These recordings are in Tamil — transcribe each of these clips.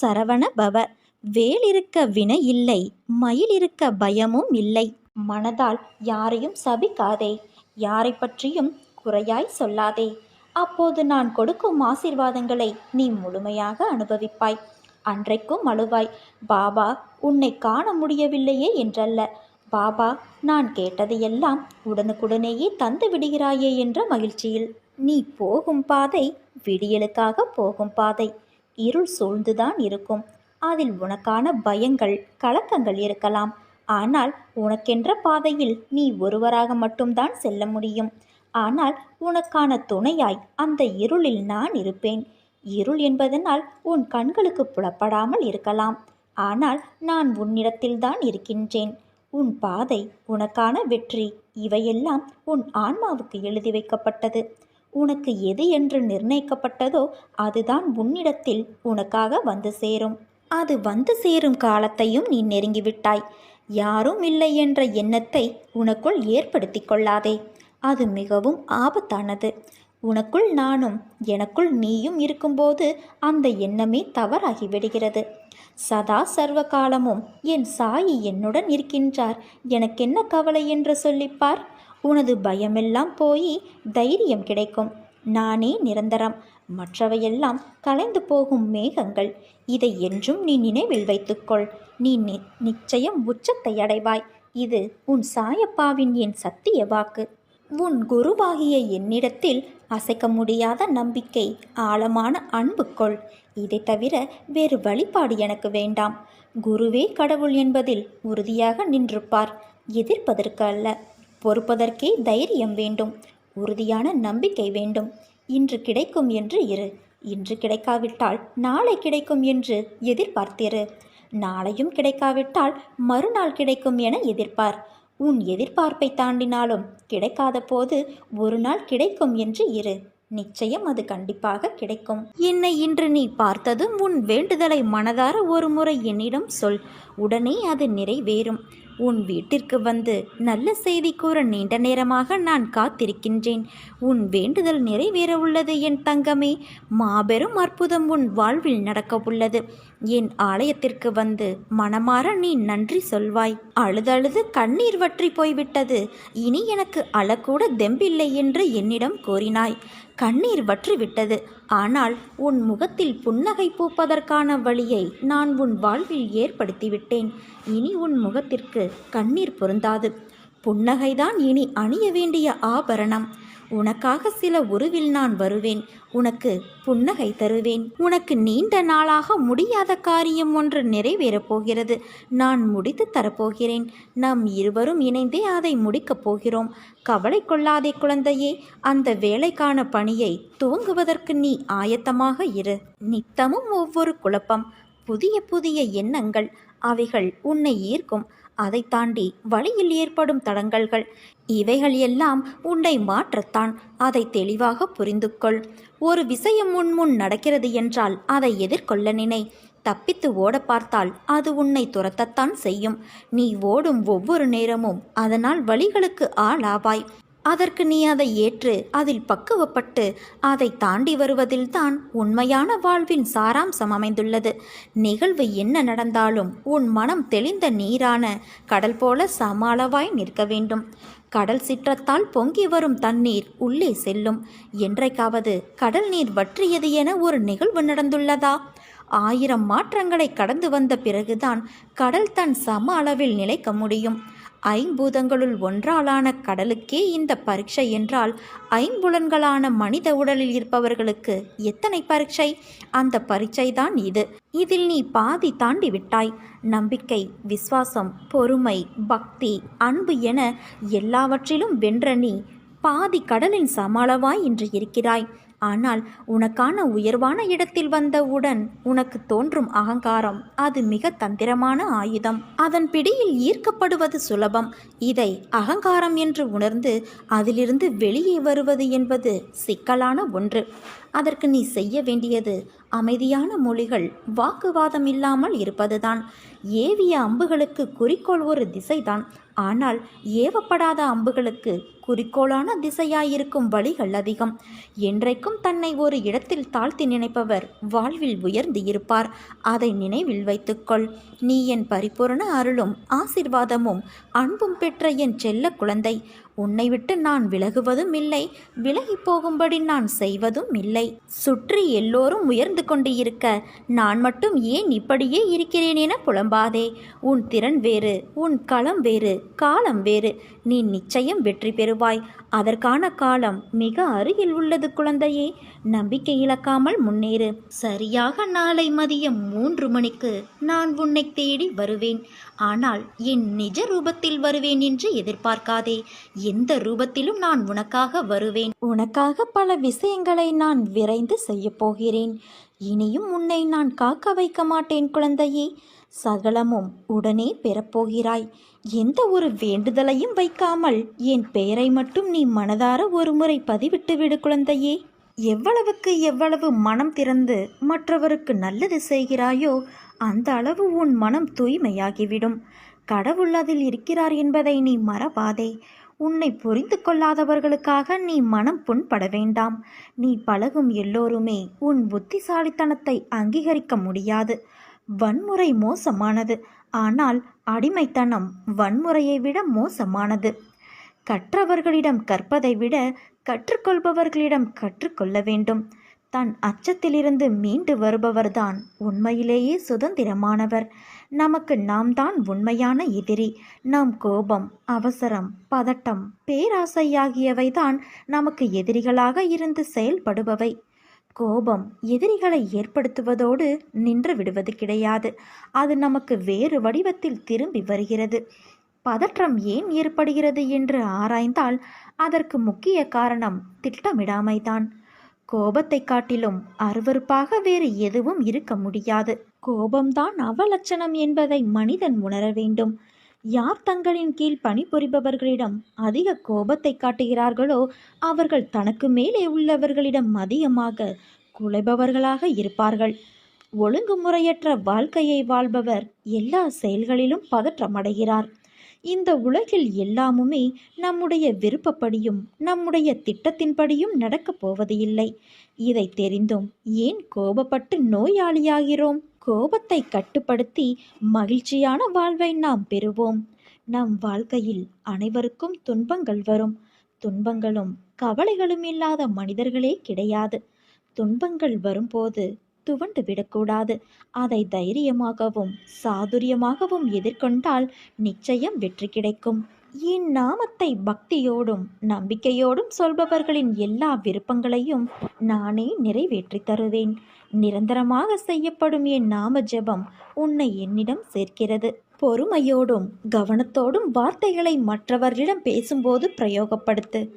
சரவண பவ. வேல் இருக்க வினை இல்லை மயில் இருக்க பயமும் இல்லை. மனதால் யாரையும் சபிக்காதே யாரை பற்றியும் குறையாய் சொல்லாதே. அப்போது நான் கொடுக்கும் ஆசீர்வாதங்களை நீ முழுமையாக அனுபவிப்பாய். அன்றைக்கும் அழுவாய் பாபா உன்னை காண முடியவில்லையே என்றல்ல. பாபா நான் கேட்டதையெல்லாம் உடனுக்குடனேயே தந்து விடுகிறாயே என்ற மகிழ்ச்சியில். நீ போகும் பாதை விடியலுக்காக போகும் பாதை. இருள் சூழ்ந்துதான் இருக்கும். அதில் உனக்கான பயங்கள் கலக்கங்கள் இருக்கலாம். ஆனால் உனக்கென்ற பாதையில் நீ ஒருவராக மட்டும்தான் செல்ல முடியும். ஆனால் உனக்கான துணையாய் அந்த இருளில் நான் இருப்பேன். இருள் என்பதனால் உன் கண்களுக்கு புலப்படாமல் இருக்கலாம். ஆனால் நான் உன்னிடத்தில்தான் இருக்கின்றேன். உன் பாதை உனக்கான வெற்றி இவையெல்லாம் உன் ஆன்மாவுக்கு எழுதி வைக்கப்பட்டது. உனக்கு எது என்று நிர்ணயிக்கப்பட்டதோ அதுதான் உன்னிடத்தில் உனக்காக வந்து சேரும். அது வந்து சேரும் காலத்தையும் நீ நெருங்கிவிட்டாய். யாரும் இல்லை என்ற எண்ணத்தை உனக்குள் ஏற்படுத்தி கொள்ளாதே. அது மிகவும் ஆபத்தானது. உனக்குள் நானும் எனக்குள் நீயும் இருக்கும்போது அந்த எண்ணமே தவறாகிவிடுகிறது சதா சர்வ காலமும் என் சாயி என்னுடன் இருக்கின்றார். எனக்கென்ன கவலை என்று சொல்லிப்பார்? உனது பயமெல்லாம் போய் தைரியம் கிடைக்கும். நானே நிரந்தரம். மற்றவையெல்லாம் கலைந்து போகும் மேகங்கள். இதை என்றும் நீ நினைவில் வைத்துக்கொள். நீ நி நிச்சயம் உச்சத்தை அடைவாய். இது உன் சாயப்பாவின் என் சத்திய வாக்கு. உன் குருவாகிய என்னிடத்தில் அசைக்க முடியாத நம்பிக்கை ஆழமான அன்பு கொள். இதை தவிர வேறு வழிபாடு எனக்கு வேண்டாம். குருவே கடவுள் என்பதில் உறுதியாக நின்றுப்பார். எதிர்ப்பதற்கு அல்ல. பொறுப்பதற்கே தைரியம் வேண்டும். உறுதியான நம்பிக்கை வேண்டும். இன்று கிடைக்கும் என்று இரு. இன்று கிடைக்காவிட்டால் நாளை கிடைக்கும் என்று எதிர்பார்த்திரு. நாளையும் கிடைக்காவிட்டால் மறுநாள் கிடைக்கும் என எதிர்பார் உன் எதிர்பார்ப்பை தாண்டினாலும் கிடைக்காத போது ஒரு நாள் கிடைக்கும் என்று இரு. நிச்சயம் அது கண்டிப்பாக கிடைக்கும். என்னை இன்று நீ பார்த்ததும் உன் வேண்டுதலை மனதார ஒரு முறை என்னிடம் சொல். உடனே அது நிறைவேறும். உன் வீட்டிற்கு வந்து நல்ல செய்தி கூற நீண்ட நேரமாக நான் காத்திருக்கின்றேன். உன் வேண்டுதல் நிறைவேற உள்ளது என் தங்கமே. மாபெரும் அற்புதம் உன் வாழ்வில் நடக்க உள்ளது. என் ஆலயத்திற்கு வந்து மனமாற நீ நன்றி சொல்வாய். அழுதழுது கண்ணீர் வற்றி போய்விட்டது. இனி எனக்கு அழக்கூட தெம்பில்லை என்று என்னிடம் கூறினாய். கண்ணீர் வற்றிவிட்டது. ஆனால் உன் முகத்தில் புன்னகை பூப்பதற்கான வழியை நான் உன் வாழ்வில் ஏற்படுத்திவிட்டேன். இனி உன் முகத்திற்கு கண்ணீர் பொருந்தாது. புன்னகைதான் இனி அணிய வேண்டிய ஆபரணம். உனக்காக சில உருவில் நான் வருவேன். உனக்கு புன்னகை தருவேன். உனக்கு நீண்ட நாளாக முடியாத காரியம் ஒன்று நிறைவேறப் போகிறது. நான் முடித்து தரப்போகிறேன். நாம் இருவரும் இணைந்தே அதை முடிக்கப் போகிறோம். கவலை கொள்ளாதே குழந்தையே. அந்த வேலைக்கான பணியை துவங்குவதற்கு நீ ஆயத்தமாக இரு. நித்தமும் ஒவ்வொரு குழப்பம் புதிய புதிய எண்ணங்கள் அவைகள் உன்னை ஈர்க்கும். அதை தாண்டி வழியில் ஏற்படும் தடங்கல்கள். இவைகள் எல்லாம் உன்னை மாற்றத்தான். அதை தெளிவாக புரிந்து கொள் ஒரு விஷயம் முன்முன் முன் நடக்கிறது என்றால் அதை எதிர்கொள்ள நினை. தப்பித்து ஓட பார்த்தால் அது உன்னை துரத்தத்தான் செய்யும். நீ ஓடும் ஒவ்வொரு நேரமும் அதனால் வழிகளுக்கு ஆளாவாய். அதற்கு நீ அதை ஏற்று அதில் பக்குவப்பட்டு அதை தாண்டி வருவதில்தான் உண்மையான வாழ்வின் சாராம்சம் அமைந்துள்ளது. நிகழ்வு என்ன நடந்தாலும் உன் மனம் தெளிந்த நீரான கடல் போல சமாளவாய் நிற்க வேண்டும். கடல் சிற்றத்தால் பொங்கி வரும் தண்ணீர் உள்ளே செல்லும். என்றைக்காவது கடல் நீர் வற்றியது என ஒரு நிகழ்வு நடந்துள்ளதா? ஆயிரம் மாற்றங்களை கடந்து வந்த பிறகுதான் கடல் தன் சம அளவில் நிலைக்க முடியும். ஐம்பூதங்களுள் ஒன்றாலான கடலுக்கே இந்த பரீட்சை என்றால் ஐம்புலன்களான மனித உடலில் இருப்பவர்களுக்கு எத்தனை பரீட்சை? அந்த பரீட்சை தான் இது. இதில் நீ பாதி தாண்டி விட்டாய். நம்பிக்கை விசுவாசம் பொறுமை பக்தி அன்பு என எல்லாவற்றிலும் வென்ற நீ பாதி கடலின் சமாளவாய் இன்று இருக்கிறாய். ஆனால் உனக்கான உயர்வான இடத்தில் வந்தவுடன் உனக்கு தோன்றும் அகங்காரம். அது மிக தந்திரமான ஆயுதம். அதன் பிடியில் ஈர்க்கப்படுவது சுலபம். இதை அகங்காரம் என்று உணர்ந்து அதிலிருந்து வெளியே வருவது என்பது சிக்கலான ஒன்று. அதற்கு நீ செய்ய வேண்டியது அமைதியான மொழிகள் வாக்குவாதம் இல்லாமல் இருப்பதுதான். ஏவிய அம்புகளுக்கு குறிக்கோள் ஒரு திசைதான். ஆனால் ஏவப்படாத அம்புகளுக்கு குறிக்கோளான திசையாயிருக்கும் வழிகள் அதிகம். என்றைக்கும் தன்னை ஒரு இடத்தில் தாழ்த்தி நினைப்பவர் வாழ்வில் உயர்ந்து இருப்பார். அதை நினைவில் வைத்துக்கொள். நீ என் பரிபூரண அருளும் ஆசிர்வாதமும் அன்பும் பெற்ற என் செல்ல குழந்தை. உன்னை விட்டு நான் விலகுவதும் இல்லை. விலகி போகும்படி நான் செய்வதும் இல்லை. சுற்றி எல்லோரும் உயர்ந்து கொண்டு இருக்க நான் மட்டும் ஏன் இப்படியே இருக்கிறேன் என புலம்பாதே. உன் திறன் வேறு உன் களம் வேறு காலம் வேறு. நீ நிச்சயம் வெற்றி பெறுவாய். அதற்கான காலம் மிக அருகில் உள்ளது குழந்தையே. நம்பிக்கை இழக்காமல் முன்னேறு. சரியாக நாளை மதியம் மூன்று மணிக்கு நான் உன்னை தேடி வருவேன். ஆனால் என் நிஜ ரூபத்தில் வருவேன் என்று எதிர்பார்க்காதே. எந்த ரூபத்திலும் நான் உனக்காக வருவேன். உனக்காக பல விஷயங்களை நான் விரைந்து செய்யப் போகிறேன். இனியும் உன்னை நான் காக்க வைக்க மாட்டேன் குழந்தையே. சகலமும் உடனே பெறப்போகிறாய். எந்த ஒரு வேண்டுதலையும் வைக்காமல் என் பெயரை மட்டும் நீ மனதார ஒருமுறை பதிவிட்டு விடு குழந்தையே. எவ்வளவுக்கு எவ்வளவு மனம் திறந்து மற்றவருக்கு நல்லது செய்கிறாயோ அந்த அளவு உன் மனம் தூய்மையாகிவிடும். கடவுள் அதில் இருக்கிறார் என்பதை நீ மறவாதே. உன்னை புரிந்து கொள்ளாதவர்களுக்காக நீ மனம் புண்பட வேண்டாம். நீ பழகும் எல்லோருமே உன் புத்திசாலித்தனத்தை அங்கீகரிக்க முடியாது. வன்முறை மோசமானது. ஆனால் அடிமைத்தனம் வன்முறையை விட மோசமானது. கற்றவர்களிடம் கற்பதை விட கற்றுக்கொள்பவர்களிடம் கற்றுக்கொள்ள வேண்டும். தன் அச்சத்திலிருந்து மீண்டு வருபவர்தான் உண்மையிலேயே சுதந்திரமானவர். நமக்கு நாம் தான் உண்மையான எதிரி. நம் கோபம் அவசரம் பதட்டம் பேராசை ஆகியவைதான் நமக்கு எதிரிகளாக இருந்து செயல்படுபவை. கோபம் எதிரிகளை ஏற்படுத்துவதோடு நின்று விடுவது கிடையாது. அது நமக்கு வேறு வடிவத்தில் திரும்பி வருகிறது. பதற்றம் ஏன் ஏற்படுகிறது என்று ஆராய்ந்தால் அதற்கு முக்கிய காரணம் திட்டமிடாமைதான். கோபத்தை காட்டிலும் அருவருப்பாக வேறு எதுவும் இருக்க முடியாது. கோபம்தான் அவலட்சணம் என்பதை மனிதன் உணர வேண்டும். யார் தங்களின் கீழ் பணிபுரிபவர்களிடம் அதிக கோபத்தை காட்டுகிறார்களோ அவர்கள் தனக்கு மேலே உள்ளவர்களிடம் அதிகமாக குலைபவர்களாக இருப்பார்கள். ஒழுங்குமுறையற்ற வாழ்க்கையை வாழ்பவர் எல்லா செயல்களிலும் பதற்றமடைகிறார். இந்த உலகில் எல்லாமுமே நம்முடைய விருப்பப்படியும் நம்முடைய திட்டத்தின்படியும் நடக்கப் போவது இல்லை இதை தெரிந்தும் ஏன் கோபப்பட்டு நோயாளியாகிறோம்? கோபத்தை கட்டுப்படுத்தி மகிழ்ச்சியான வாழ்வை நாம் பெறுவோம். நம் வாழ்க்கையில் அனைவருக்கும் துன்பங்கள் வரும். துன்பங்களும் கவலைகளும் இல்லாத மனிதர்களே கிடையாது. துன்பங்கள் வரும்போது துவண்டு விடக்கூடாது. அதை தைரியமாகவும் சாதுரியமாகவும் எதிர்கொண்டால் நிச்சயம் வெற்றி கிடைக்கும். என் நாமத்தை பக்தியோடும் நம்பிக்கையோடும் சொல்பவர்களின் எல்லா விருப்பங்களையும் நானே நிறைவேற்றி தருவேன். நிரந்தரமாக செய்யப்படும் என் நாம ஜெபம் உன்னை என்னிடம் சேர்க்கிறது. பொறுமையோடும் கவனத்தோடும் வார்த்தைகளை மற்றவர்களிடம் பேசும்போது பிரயோகப்படுத்து.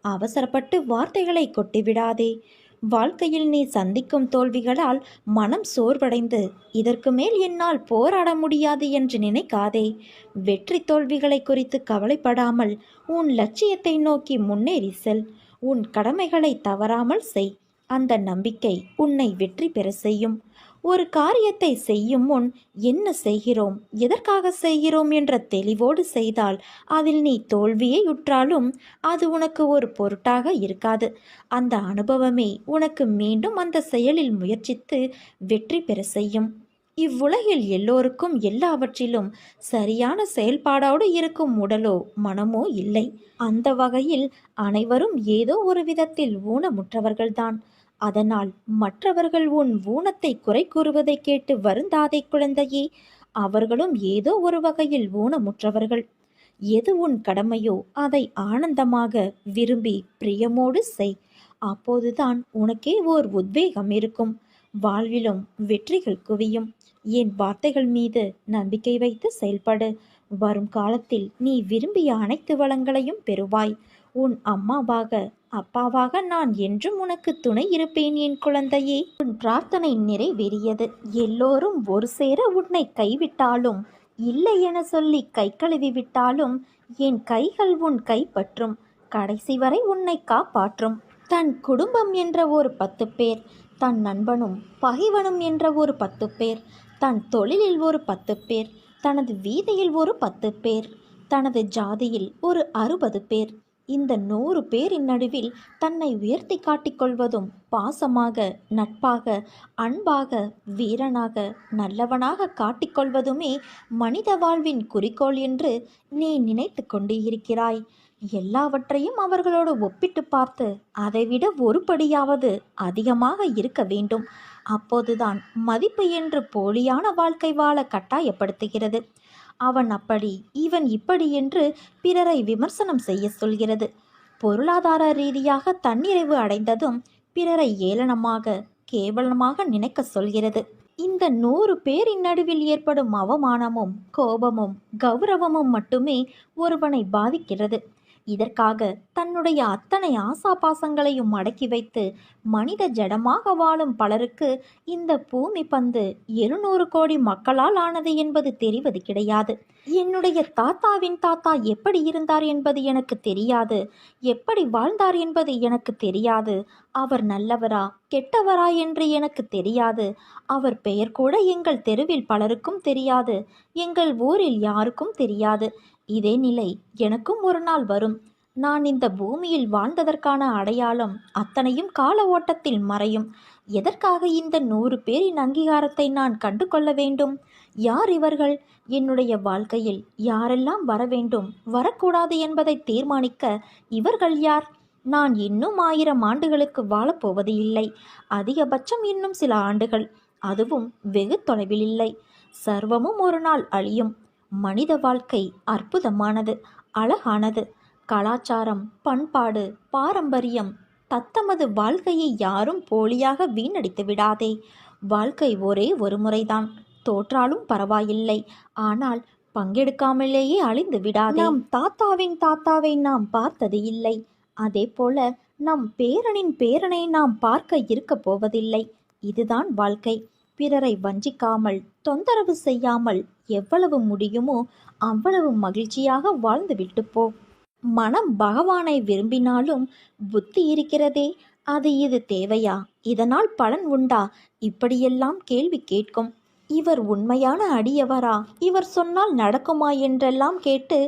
அவசரப்பட்டு வார்த்தைகளை கொட்டிவிடாதே. வாழ்க்கையில் நீ சந்திக்கும் தோல்விகளால் மனம் சோர்வடைந்து இதற்கு மேல் என்னால் போராட முடியாது என்று நினைக்காதே. வெற்றி தோல்விகளை குறித்து கவலைப்படாமல் உன் லட்சியத்தை நோக்கி முன்னேறி செல். உன் கடமைகளை தவறாமல் செய். அந்த நம்பிக்கை உன்னை வெற்றி பெற செய்யும். ஒரு காரியத்தை செய்யும் முன் என்ன செய்கிறோம்? எதற்காக செய்கிறோம் என்ற தெளிவோடு செய்தால் அதில் நீ தோல்வியை உற்றாலும் அது உனக்கு ஒரு பொருட்டாக இருக்காது. அந்த அனுபவமே உனக்கு மீண்டும் அந்த செயலில் முயற்சித்து வெற்றி பெற செய்யும். இவ்வுலகில் எல்லோருக்கும் எல்லாவற்றிலும் சரியான செயல்பாடோடு இருக்கும் உடலோ மனமோ இல்லை. அந்த வகையில் அனைவரும் ஏதோ ஒரு விதத்தில் ஊனமுற்றவர்கள்தான். அதனால் மற்றவர்கள் உன் ஊனத்தை குறை கூறுவதை கேட்டு வருந்தாதே குழந்தையே. அவர்களும் ஏதோ ஒரு வகையில் ஊனமுற்றவர்கள். எது உன் கடமையோ அதை ஆனந்தமாக விரும்பி பிரியமோடு செய். அப்போதுதான் உனக்கே ஓர் உத்வேகம் இருக்கும். வாழ்விலும் வெற்றிகள் குவியும். என் வார்த்தைகள் மீது நம்பிக்கை வைத்து செயல்படு. வரும் காலத்தில் நீ விரும்பிய அனைத்து வளங்களையும் பெறுவாய். உன் அம்மாவாக அப்பாவாக நான் என்றும் உனக்கு துணை இருப்பேன் என் குழந்தையே. உன் பிரார்த்தனை நிறைவேறியது. எல்லோரும் ஒரு சேர உன்னை கைவிட்டாலும் இல்லை என சொல்லி கை கழுவி விட்டாலும் என் கைகள் உன் கைப்பற்றும். கடைசி வரை உன்னை காப்பாற்றும். தன் குடும்பம் என்ற ஒரு பத்து பேர் தன் நண்பனும் பகைவனும் என்ற ஒரு பத்து பேர் தன் தொழிலில் ஒரு பத்து பேர் தனது வீதியில் ஒரு பத்து பேர் தனது ஜாதியில் ஒரு அறுபது பேர் இந்த நூறு பேரின் நடுவில் தன்னை உயர்த்தி காட்டிக்கொள்வதும் பாசமாக நட்பாக அன்பாக வீரனாக நல்லவனாக காட்டிக்கொள்வதுமே மனித வாழ்வின் குறிக்கோள் என்று நீ நினைத்து கொண்டு இருக்கிறாய் எல்லாவற்றையும் அவர்களோடு ஒப்பிட்டு பார்த்து அதைவிட ஒரு படியாவது அதிகமாக இருக்க வேண்டும். அப்போதுதான் மதிப்பு என்று போலியான வாழ்க்கை வாழ கட்டாயப்படுத்துகிறது. அவன் அப்படி இவன் இப்படி என்று பிறரை விமர்சனம் செய்ய சொல்கிறது. பொருளாதார ரீதியாக தன்னிறைவு அடைந்ததும் பிறரை ஏளனமாக கேவலமாக நினைக்க சொல்கிறது. இந்த நூறு பேரின் நடுவில் ஏற்படும் அவமானமும் கோபமும் கௌரவமும் மட்டுமே ஒருவனை பாதிக்கிறது. இதற்காக தன்னுடைய அத்தனை ஆசாபாசங்களையும் அடக்கி வைத்து மனித ஜடமாக வாழும் பலருக்கு இந்த பூமி பந்து எழுநூறு கோடி மக்களால் ஆனது என்பது தெரிவது கிடையாது. என்னுடைய தாத்தாவின் தாத்தா எப்படி இருந்தார் என்பது எனக்கு தெரியாது. எப்படி வாழ்ந்தார் என்பது எனக்கு தெரியாது. அவர் நல்லவரா கெட்டவரா என்று எனக்கு தெரியாது. அவர் பெயர் கூட எங்கள் தெருவில் பலருக்கும் தெரியாது. எங்கள் ஊரில் யாருக்கும் தெரியாது. இதே நிலை எனக்கும் ஒரு நாள் வரும். நான் இந்த பூமியில் வாழ்ந்ததற்கான அடையாளம் அத்தனையும் கால ஓட்டத்தில் மறையும். எதற்காக இந்த நூறு பேரின் அங்கீகாரத்தை நான் கண்டு கொள்ள வேண்டும்? யார் இவர்கள்? என்னுடைய வாழ்க்கையில் யாரெல்லாம் வர வேண்டும்? வரக்கூடாது என்பதை தீர்மானிக்க இவர்கள் யார்? நான் இன்னும் ஆயிரம் ஆண்டுகளுக்கு வாழப்போவது இல்லை. அதிகபட்சம் இன்னும் சில ஆண்டுகள். அதுவும் வெகு தொலைவில் இல்லை. சர்வமும் ஒரு நாள் அழியும். மனித வாழ்க்கை அற்புதமானது அழகானது. கலாச்சாரம் பண்பாடு பாரம்பரியம் தத்தமது வாழ்க்கையை யாரும் போலியாக வீணடித்து விடாதே. வாழ்க்கை ஒரே ஒரு முறைதான். தோற்றாலும் பரவாயில்லை. ஆனால் பங்கெடுக்காமலேயே அழிந்து விடாதே. நம் தாத்தாவின் தாத்தாவை நாம் பார்த்தது இல்லை. அதே போல நம் பேரனின் பேரனை நாம் பார்க்க இருக்கப் போவதில்லை. இதுதான் வாழ்க்கை. பிறரை வஞ்சிக்காமல் தொந்தரவு செய்யாமல் எவ்வளவு முடியுமோ அவ்வளவு மகிழ்ச்சியாக வாழ்ந்துவிட்டு போ. மனம் பகவானை விரும்பினாலும் புத்தி இருக்கிறதே அது இது தேவையா? இதனால் பலன் உண்டா? இப்படியெல்லாம் கேள்வி கேட்கும். இவர் உண்மையான அடியவரா? இவர் சொன்னால் நடக்குமா என்றெல்லாம் கேட்டு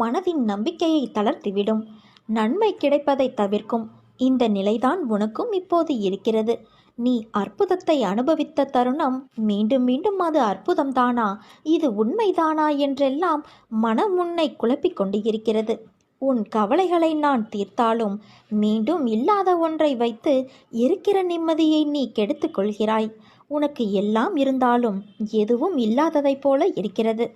மனதின் நம்பிக்கையை தளர்த்திவிடும். நன்மை கிடைப்பதை தவிர்க்கும். இந்த நிலைதான் உனக்கும் இப்போது இருக்கிறது. நீ அற்புதத்தை அனுபவித்த தருணம் மீண்டும் மீண்டும் அது அற்புதம்தானா? இது உண்மைதானா என்றெல்லாம் மனம் உன்னை குழப்பிக் கொண்டு இருக்கிறது உன் கவலைகளை நான் தீர்த்தாலும் மீண்டும் இல்லாத ஒன்றை வைத்து இருக்கிற நிம்மதியை நீ கெடுத்து கொள்கிறாய். உனக்கு எல்லாம் இருந்தாலும் எதுவும் இல்லாததைப் போல இருக்கிறது.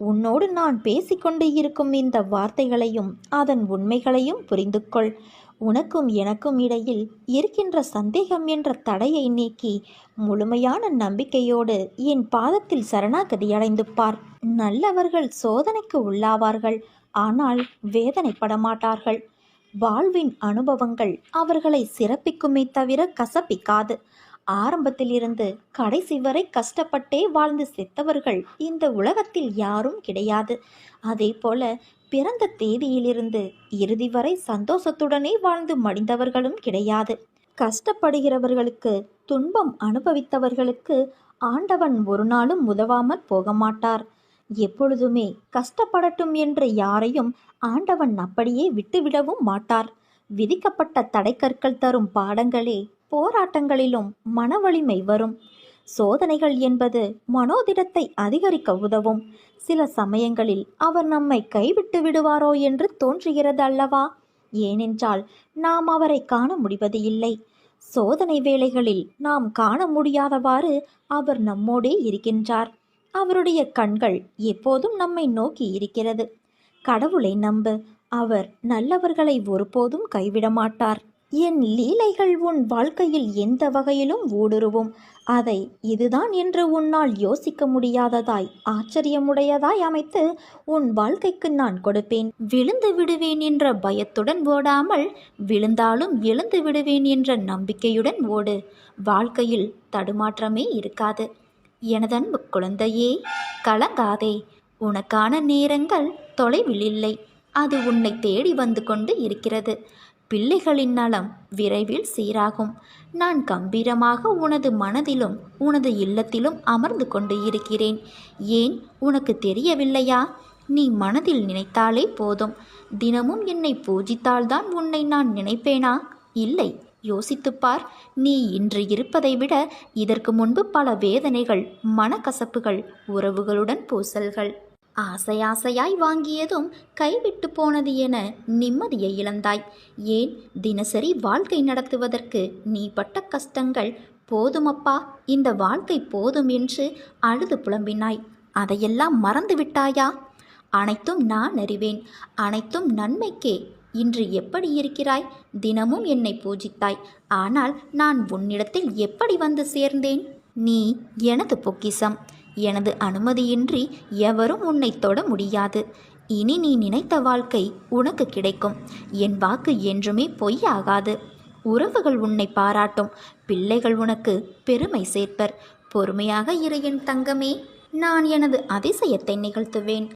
உன்னோடு நான் பேசிக்கொண்டு இருக்கும் இந்த வார்த்தைகளையும் அதன் உண்மைகளையும் புரிந்து கொள் உனக்கும் எனக்கும் இடையில் இருக்கின்ற சந்தேகம் என்ற தடையை நீக்கி முழுமையான நம்பிக்கையோடு என் பாதத்தில் சரணாகதி அடைந்து பார். நல்லவர்கள் சோதனைக்கு உள்ளாவார்கள் ஆனால் வேதனைப்பட மாட்டார்கள். வாழ்வின் அனுபவங்கள் அவர்களை சிறப்பிக்குமே தவிர கசப்பிக்காது. ஆரம்பத்திலிருந்து கடைசி வரை கஷ்டப்பட்டே வாழ்ந்து செத்தவர்கள் இந்த உலகத்தில் யாரும் கிடையாது. அதே போல பிறந்த தேதியிலிருந்து இறுதி வரை சந்தோஷத்துடனே வாழ்ந்து மடிந்தவர்களும் கிடையாது. கஷ்டப்படுகிறவர்களுக்கு துன்பம் அனுபவித்தவர்களுக்கு ஆண்டவன் ஒரு நாளும் உதவாமற் போக மாட்டார் எப்பொழுதுமே கஷ்டப்படட்டும் என்று யாரையும் ஆண்டவன் அப்படியே விட்டுவிடவும் மாட்டார். விதிக்கப்பட்ட தடைக்கற்கள் தரும் பாடங்களே போராட்டங்களிலும் மனவலிமை வரும். சோதனைகள் என்பது மனோதிடத்தை அதிகரிக்க உதவும். சில சமயங்களில் அவர் நம்மை கைவிட்டு விடுவாரோ என்று தோன்றுகிறது அல்லவா? ஏனென்றால் நாம் அவரை காண முடிவது இல்லை. சோதனை வேளைகளில் நாம் காண முடியாதவாறு அவர் நம்மோடே இருக்கின்றார். அவருடைய கண்கள் எப்போதும் நம்மை நோக்கி இருக்கிறது. கடவுளை நம்பு அவர் நல்லவர்களை ஒருபோதும் கைவிட மாட்டார். என் லீலைகள் உன் வாழ்க்கையில் எந்த வகையிலும் ஊடுருவும். அதை இதுதான் என்று உன்னால் யோசிக்க முடியாததாய் ஆச்சரியமுடையதாய் அமைத்து உன் வாழ்க்கைக்கு நான் கொடுப்பேன். விழுந்து விடுவேன் என்ற பயத்துடன் ஓடாமல் விழுந்தாலும் எழுந்து விடுவேன் என்ற நம்பிக்கையுடன் ஓடு. வாழ்க்கையில் தடுமாற்றமே இருக்காது. எனதன்பு குழந்தையே கலங்காதே. உனக்கான நேரங்கள் தொலைவில் இல்லை. அது உன்னை தேடி வந்து கொண்டு இருக்கிறது. பிள்ளைகளின் நலம் விரைவில் சீராகும். நான் கம்பீரமாக உனது மனதிலும் உனது இல்லத்திலும் அமர்ந்து கொண்டு இருக்கிறேன். ஏன்? உனக்கு தெரியவில்லையா? நீ மனதில் நினைத்தாலே போதும். தினமும் என்னை பூஜித்தால்தான் உன்னை நான் நினைப்பேனா? இல்லை. யோசித்துப் பார் நீ இன்று இருப்பதை விட இதற்கு முன்பு பல வேதனைகள் மனக்கசப்புகள் உறவுகளுடன் பூசல்கள். ஆசையாசையாய் வாங்கியதும் கைவிட்டு போனது என நிம்மதியை இழந்தாய். ஏன்? தினசரி வாழ்க்கை நடத்துவதற்கு நீ பட்ட கஷ்டங்கள் போதுமப்பா? இந்த வாழ்க்கை போதும் என்று அழுது புலம்பினாய். அதையெல்லாம் மறந்து விட்டாயா? அனைத்தும் நான் அறிவேன். அனைத்தும் நன்மைக்கே. இன்று எப்படி இருக்கிறாய்? தினமும் என்னை பூஜித்தாய். ஆனால் நான் உன்னிடத்தில் எப்படி வந்து சேர்ந்தேன்? நீ எனது பொக்கிசம் எனது அனுமதியின்றி எவரும் உன்னை தொட முடியாது. இனி நீ நினைத்த வாழ்க்கை உனக்கு கிடைக்கும். என் வாக்கு என்றுமே பொய்யாகாது. உறவுகள் உன்னை பாராட்டும். பிள்ளைகள் உனக்கு பெருமை சேர்ப்பர். பொறுமையாக இரு என் தங்கமே. நான் எனது அதிசயத்தை நிகழ்த்துவேன்.